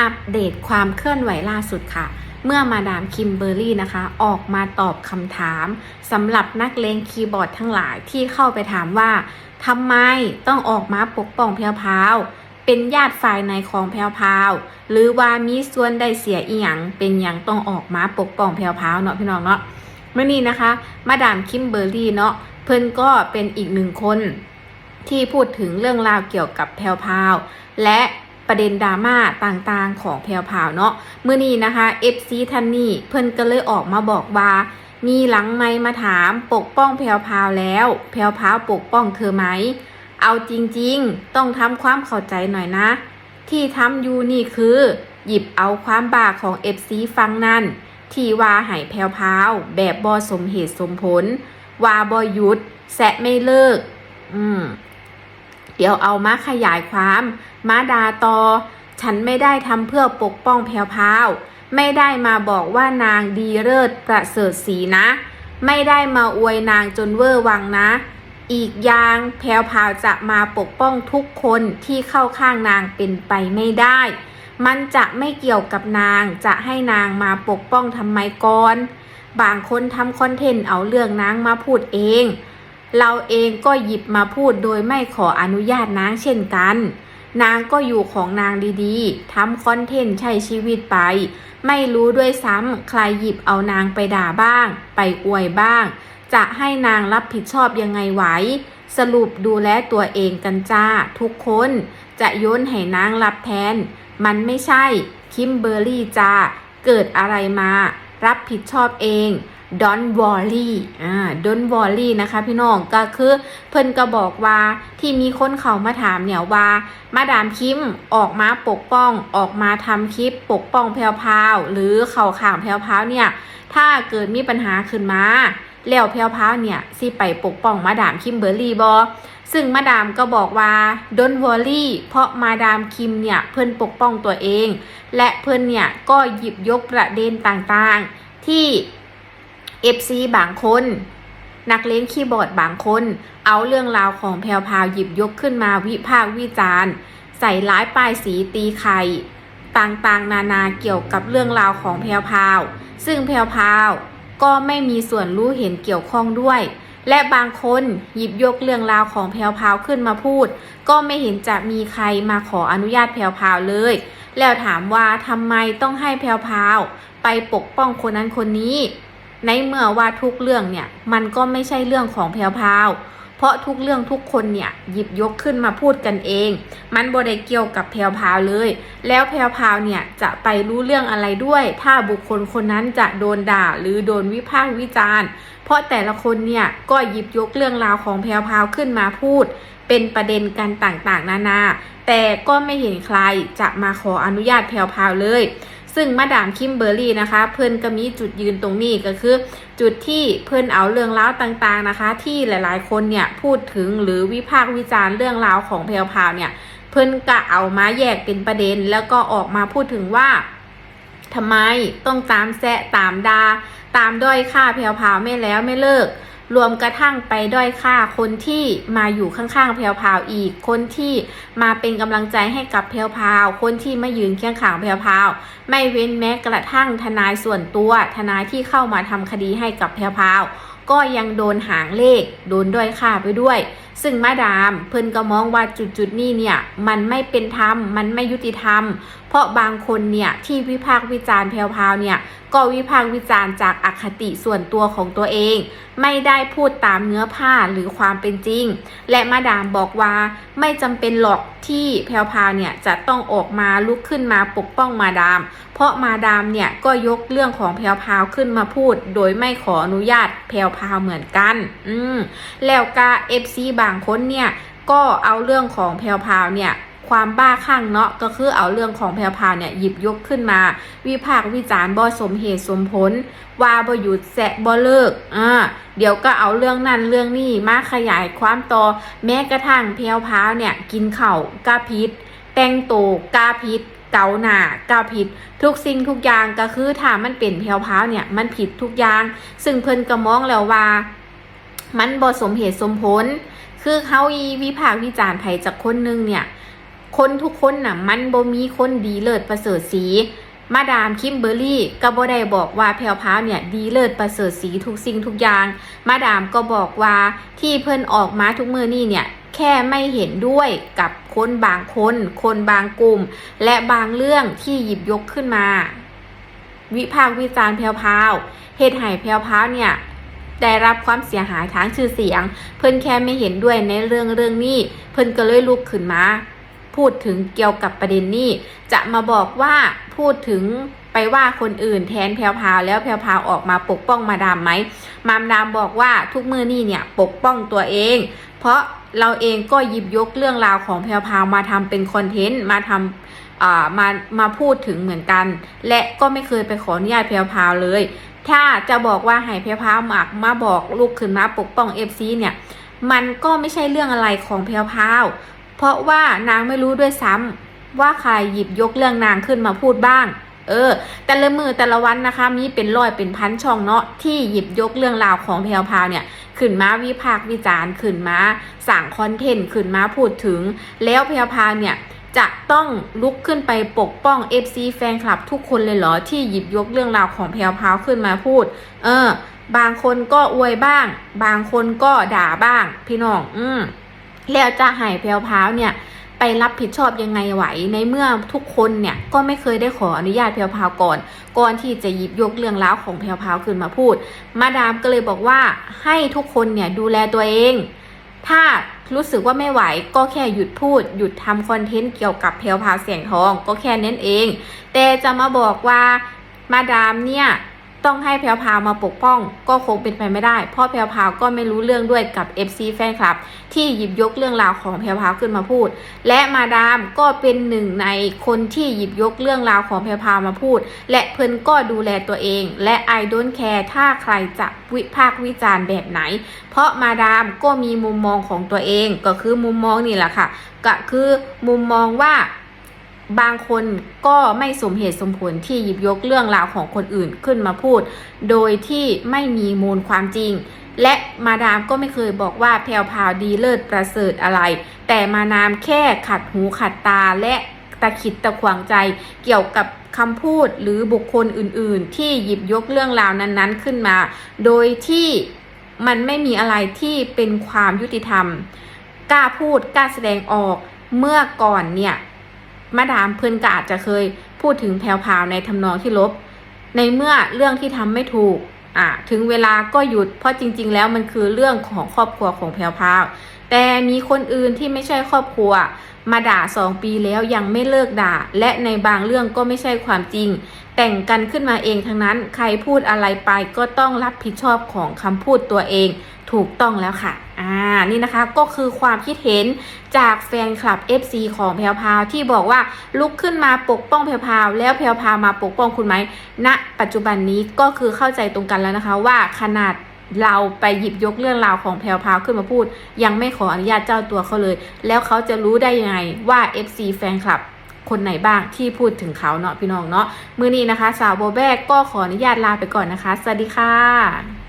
อัปเดตความเคลื่อนไหวล่าสุดค่ะ เมื่อมาดามคิมเบอร์รี่นะคะ ออกมาตอบคำถามสำหรับนักเลงคีย์บอร์ดทั้งหลายที่เข้าไปถามว่าทำไมต้องออกมาปกป้องแพรวพาวเป็นญาติฝ่ายในของแพรวพาวหรือว่ามีส่วนได้เสียอีหยังเป็นหยังต้องออกมาปกป้องแพรวพาวเนาะพี่น้องเนาะเมื่อนี้นะคะ มาดามคิมเบอร์รี่เนาะเพิ่นก็เป็นอีกหนึ่งคนที่พูดถึงเรื่องราวเกี่ยวกับแพรวพาวและ ประเด็นดราม่าต่างๆ ของแพรวพราวเนาะเมื่อนี้นะคะ FC ทันนี่เพิ่นก็เลยออกมาบอกว่ามีหลังไมค์มาถามปกป้องแพรวพราวแล้ว แพรวพราวปกป้องเธอไหม เอาจริงๆ ต้องทำความเข้าใจหน่อยนะ ที่ทำอยู่นี่คือ หยิบเอาความบาของ FC ฟังนั่น ที่ว่าให้แพรวพราวแบบบอสมเหตุสมผล ว่าบอยุดแสะไม่เลิก อืม เดี๋ยวเอามาขยายความมาดาตอ ฉันไม่ได้ทำเพื่อปกป้องแพวพาวไม่ได้มาบอกว่านางดีเลิศประเสริฐสีนะ ไม่ได้มาอวยนางจนเวอร์วังนะ อีกอย่างแพวพาวจะมาปกป้องทุกคนที่เข้าข้างนางเป็นไปไม่ได้ มันจะไม่เกี่ยวกับนางจะให้นางมาปกป้องทำไมก่อน บางคนทำคอนเทนต์เอาเรื่องนางมาพูดเอง เราเองก็หยิบมาพูดโดยไม่ขออนุญาตนางเช่นกัน นางก็อยู่ของนางดีๆทำคอนเทนต์ใช้ชีวิตไป ไม่รู้ด้วยซ้ำใครหยิบเอานางไปด่าบ้าง ไปอวยบ้าง จะให้นางรับผิดชอบยังไงไหวสรุปดูแลตัวเองกันจ้า ทุกคนจะโยนให้นางรับแทน มันไม่ใช่ คิมเบอร์รี่จ้า เกิดอะไรมา รับผิดชอบเอง Don't worry อ่า Don't worry นะคะพี่น้องก็คือเพิ่นก็บอกว่าที่มีคนเขามาถามเนี่ยว่า มาดามคิมออกมาปกป้องออกมาทำคลิปปกป้องแพรวพาวหรือเข่าข่างแพรวพาวเนี่ย ถ้าเกิดมีปัญหาขึ้นมาแล้วแพรวพาวเนี่ยสิไปปกป้องมาดามคิมเบอร์รี่บอซึ่งมาดามก็บอกว่า Don't worry เพราะมาดามคิมเนี่ยเพิ่นปกป้องตัวเอง และเพิ่นเนี่ยก็หยิบยกประเด็นต่างๆ ที่ FC บางคน นักเล่นคีย์บอร์ดบางคน เอาเรื่องราวของแพรวพราวหยิบยกขึ้นมาวิพากษ์วิจารณ์ ใส่ร้ายป้ายสีตีไข่ต่างๆ นานาเกี่ยวกับเรื่องราวของแพรวพราว ซึ่งแพรวพราวก็ไม่มีส่วนรู้เห็นเกี่ยวข้องด้วย และบางคนหยิบยกเรื่องราวของแพรวพราวขึ้นมาพูด ก็ไม่เห็นจะมีใครมาขออนุญาตแพรวพราวเลย แล้วถามว่าทำไมต้องให้แพรวพราว ไปปกป้องคนนั้นคนนี้ ในเมื่อว่าทุกเรื่องเนี่ยมันก็ไม่ใช่เรื่องของแพรวพาวเพราะทุกเรื่องทุกคนเนี่ยหยิบยกขึ้นมาพูดกันเอง มันบ่ได้เกี่ยวกับแพรวพาวเลย แล้วแพรวพาวเนี่ยจะไปรู้เรื่องอะไรด้วย ถ้าบุคคลคนนั้นจะโดนด่าหรือโดนวิพากษ์วิจารณ์ เพราะแต่ละคนเนี่ยก็หยิบยกเรื่องราวของแพรวพาวขึ้นมาพูด เป็นประเด็นกันต่างๆ นานา แต่ก็ไม่เห็นใครจะมาขออนุญาตแพรวพาวเลย ซึ่งมาดามคิมเบอร์รี่นะคะ เพื่อนก็มีจุดยืนตรงนี้ก็คือ จุดที่เพื่อนเอาเรื่องราวต่างๆนะคะ ที่หลายๆคนเนี่ยพูดถึงหรือวิพากษ์วิจารณ์เรื่องราวของแพรวพราวเนี่ยเพื่อนก็เอามาแยกเป็นประเด็น แล้วก็ออกมาพูดถึงว่าทำไมต้องตามแซะตามดา ตามด้อยค่าแพรวพราวไม่แล้วไม่เลิก รวมกระทั่งไปด้อยค่าคนที่มาอยู่ข้างๆแพรวพาวอีก คนที่มาเป็นกำลังใจให้กับแพรวพาว คนที่มายืนเคียงข้างแพรวพาว ไม่เว้นแม้กระทั่งทนายส่วนตัวทนายที่เข้ามาทำคดีให้กับแพรวพาวก็ยังโดนหางเลข โดนด้อยค่าไปด้วย ซึ่งมาดาม เพิ่นก็มองว่าจุดๆนี้เนี่ย มันไม่เป็นธรรม มันไม่ยุติธรรม เพราะบางคนเนี่ย ที่วิพากษ์วิจารณ์แพรวๆเนี่ย ก็วิพากษ์วิจารณ์จากอคติส่วนตัวของตัวเอง ไม่ได้พูดตามเนื้อผ้าหรือความเป็นจริง และมาดามบอกว่าไม่จำเป็นหรอกที่แพรวๆเนี่ยจะต้องออกมาลุกขึ้นมาปกป้องมาดาม เพราะมาดามเนี่ยก็ยกเรื่องของแพรวๆขึ้นมาพูด โดยไม่ขออนุญาตแพรวๆเหมือนกัน อืมแล้วกาเอฟซีบางคนเนี่ยก็เอาเรื่องของแพรวๆเนี่ย ความบ้าคลั่งเนาะก็คือเอาเรื่องของแพรวๆเนี่ยหยิบยกขึ้นมา วิพากษ์วิจารณ์บ่สมเหตุสมผล ว่าบ่หยุดแสะบ่เลิกอ่าเดี๋ยวก็เอาเรื่องนั้นเรื่องนี้มาขยายความต่อแม้กระทั่งแพรวๆเนี่ยกินเข่ากาพิษ แต่งโตวกาพิษเกาหนากาผิด ทุกสิ่งทุกอย่างก็คือถ้ามันเป็นแพรวๆเนี่ยมันผิดทุกอย่าง ซึ่งเพิ่นก็มองแล้วว่า มันบ่สมเหตุสมผล คือเขาอีวิพากษ์วิจารณ์ไผจากคนหนึงเนี่ย คนทุกคนน่ะ มันบ่มีคนดีเลิศประเสริฐสีมาดามคิมเบอร์รี่ก็บ่ได้บอกว่าแพรวพาวเนี่ยดีเลิศประเสริฐสีทุกสิ่งทุกอย่าง มาดามก็บอกว่าที่เพิ่นออกมาทุกมือนี่เนี่ยแค่ไม่เห็นด้วยกับคนบางคน คนบางกลุ่ม และบางเรื่องที่หยิบยกขึ้นมา วิพากษ์วิจารณ์แพรวพาวเหตุให้แพรวพาวเนี่ยได้รับความเสียหายทางชื่อเสียง เพิ่นแค่ไม่เห็นด้วยในเรื่องเรื่องนี้ เพิ่นก็เลยลุกขึ้นมา พูดถึงเกี่ยวกับประเด็นนี้ จะมาบอกว่าพูดถึงไปว่าคนอื่นแทนแพรวพาวแล้วแพรวพาวออกมาปกป้องมาดามไหมมามดามบอกว่าทุกมือนี่เนี่ยปกป้องตัวเอง เพราะเราเองก็หยิบยกเรื่องราวของแพรวพาวมาทำเป็นคอนเทนต์มาทำอ่ามามาพูดถึงเหมือนกัน และก็ไม่เคยไปขออนุญาตแพรวพาวเลย ถ้าจะบอกว่าให้แพรวพาวหมักมาบอกลูกขึ้นมาปกป้องเอฟซีเนี่ย มันก็ไม่ใช่เรื่องอะไรของแพรวพาว เพราะว่านางไม่รู้ด้วยซ้ำว่าใครหยิบยกเรื่องนางขึ้นมาพูดบ้าง เออ แต่ละมือแต่ละวันนะคะมีเป็นร้อยเป็นพันช่องเนาะที่หยิบยกเรื่องราวของแพรวพาวเนี่ยขึ้นมาวิพากษ์วิจารณ์ขึ้นมาสั่งคอนเทนต์ขึ้นมาพูดถึง แล้วแพรวพาวเนี่ยจะต้องลุกขึ้นไปปกป้อง FC แฟนคลับทุกคนเลยเหรอ ที่หยิบยกเรื่องราวของแพรวพาวขึ้นมาพูด เออ บางคนก็อวยบ้าง บางคนก็ด่าบ้าง พี่น้อง อืม แล้วจะให้แพรวพาวเนี่ยไปรับผิดชอบยังไงไหว ในเมื่อทุกคนเนี่ยก็ไม่เคยได้ขออนุญาตแพรวพาวก่อน ก่อนที่จะหยิบยกเรื่องราวของแพรวพาวขึ้นมาพูด มาดามก็เลยบอกว่าให้ทุกคนเนี่ยดูแลตัวเอง ถ้ารู้สึกว่าไม่ไหวก็แค่หยุดพูด หยุดทำคอนเทนต์เกี่ยวกับแพรวพาวเสียงทอง ก็แค่นั้นเอง แต่จะมาบอกว่ามาดามเนี่ย ต้องให้แพรวพาวมาปกป้อง ก็คงเป็นไปไม่ได้ เพราะแพรวพาวก็ไม่รู้เรื่องด้วยกับ FC แฟนคลับ ที่หยิบยกเรื่องราวของแพรวพาวขึ้นมาพูด และมาดามก็เป็นหนึ่งในคนที่หยิบยกเรื่องราวของแพรวพาวมาพูด และเพิ่นก็ดูแลตัวเอง และ I don't care ถ้าใครจะวิพากษ์วิจารณ์แบบไหน เพราะมาดามก็มีมุมมองของตัวเองก็คือมุมมองนี่แหละค่ะ ก็คือมุมมองว่า บางคนก็ไม่สมเหตุสมผลที่หยิบยกเรื่องราวของคนอื่นขึ้นมาพูด โดยที่ไม่มีมูลความจริง และมาดามก็ไม่เคยบอกว่าแพรวพาวดีเลิศประเสริฐอะไร แต่มาดามแค่ขัดหูขัดตาและตะขิดตะขวางใจเกี่ยวกับคำพูดหรือบุคคลอื่นๆ ที่หยิบยกเรื่องราวนั้นๆขึ้นมา โดยที่มันไม่มีอะไรที่เป็นความยุติธรรม กล้าพูดกล้าแสดงออกเมื่อก่อนเนี่ย มาดามเพื่อนก็อาจจะเคยพูดถึงแพรวพาวในทำนองที่ลบ ในเมื่อเรื่องที่ทำไม่ถูกอะถึงเวลาก็หยุดเพราะจริง ๆ แล้วมันคือเรื่องของครอบครัวของแพรวพาวแต่มีคนอื่นที่ไม่ใช่ครอบครัว มาด่าสองปีแล้วยังไม่เลิกด่า และในบางเรื่องก็ไม่ใช่ความจริง แต่งกันขึ้นมาเองทั้งนั้น ใครพูดอะไรไปก็ต้องรับผิดชอบของคำพูดตัวเองถูกต้องแล้วค่ะ อ่า นี่นะคะก็คือความคิดเห็นจากแฟนคลับ FC ของแพรวพาวที่บอกว่าลุกขึ้นมาปกป้องแพรวพาวแล้วแพรวพาวมาปกป้องคุณไหมณปัจจุบันนี้ก็คือเข้าใจตรงกันแล้วนะคะว่าขนาดเราไปหยิบยกเรื่องราวของแพรวพาวขึ้นมาพูด ยังไม่ขออนุญาตเจ้าตัวเขาเลย แล้วเขาจะรู้ได้ยังไงว่า FC แฟนคลับ คนไหนบ้างที่พูดถึงเขาเนาะพี่น้องเนาะมือนี้นะคะ สาวโบแบกก็ขออนุญาตลาไปก่อนนะคะ สวัสดีค่ะ